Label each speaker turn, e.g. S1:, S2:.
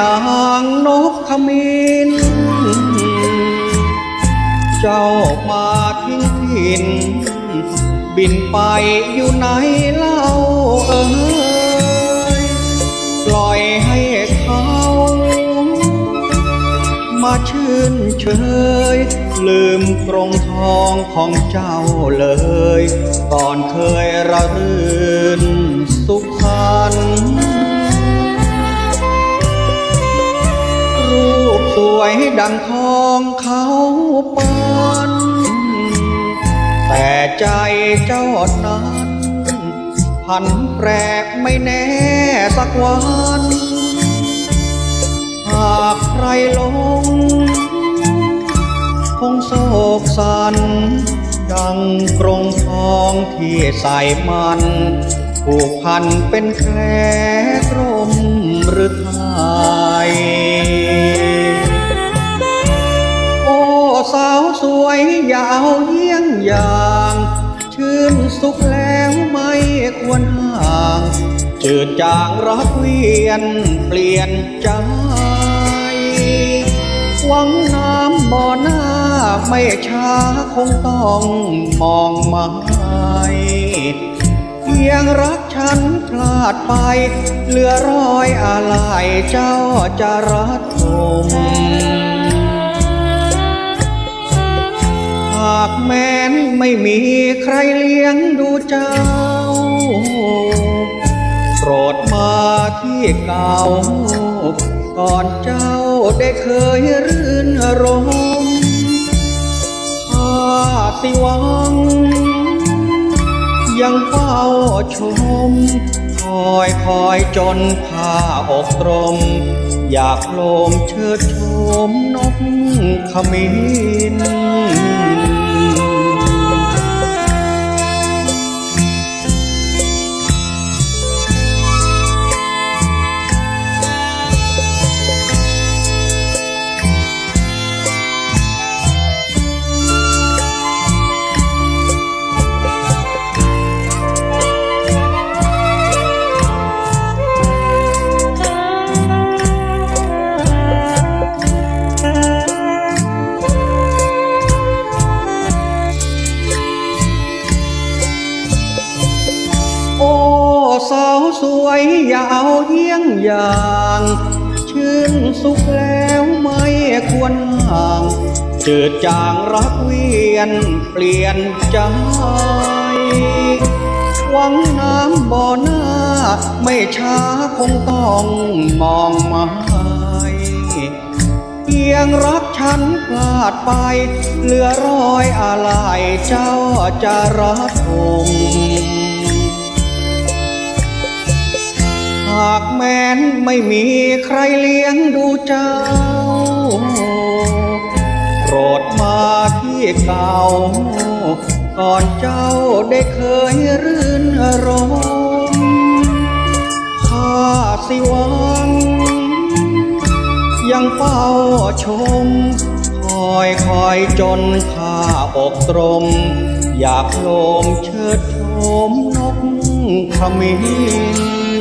S1: นางนกขมินเจ้ามาทิ้งถิ่น บินไปอยู่ไหนเล่าเอ่ยปล่อยให้เขา มาชื่นเชย ลืมกรงทองของเจ้าเลย ก่อนเคยระรื่น วยดังทองเขาปานแต่ใจเจ้านั้นพันแปรไม่แน่สักวัน หากใครลง คงโศกสัน ดังกรงทองที่ใส่มันผูกพันเป็นแคลกรมหรือไทยาวเยี่ยงอย่าง ชื่นสุขแล้วไม่ควรห่างจืดจางรักเวียนเปลี่ยนใจหวังน้ำบ่อหน้าไม่ช้าคงต้องมองมาเพียงรักฉันพลาดไป เหลือรอยอะไรเจ้าจะรักผมากแม้นไม่มีใครเลี้ยงดูเจ้า โปรดมาที่เก่า ก่อนเจ้าได้เคยรื่นรมข้าสิวัง ยังเฝ้าชม คอยคอยจนผ้าอกตรม อยากโลมเชิดชมนกขมิ้น สวยอย่าเอาเยี่ยงอย่าง ชื่นสุขแล้วไม่ควรห่างเจืดจางรักเวียนเปลี่ยนใจหวังน้ำบ่อหน้า ไม่ช้าคงต้องมองมาเพียงรักฉันพลาดไป เหลือรอยอะไรเจ้าจะรักผม ไม่มีใครเลี้ยงดูเจ้า โปรดมาที่เก่า ก่อนเจ้าได้เคยรื่นรมข้าสิวัง ยังเฝ้าชม คอยคอยจนข้าอกตรม อยากโลมเชิดชมนกขมิ้น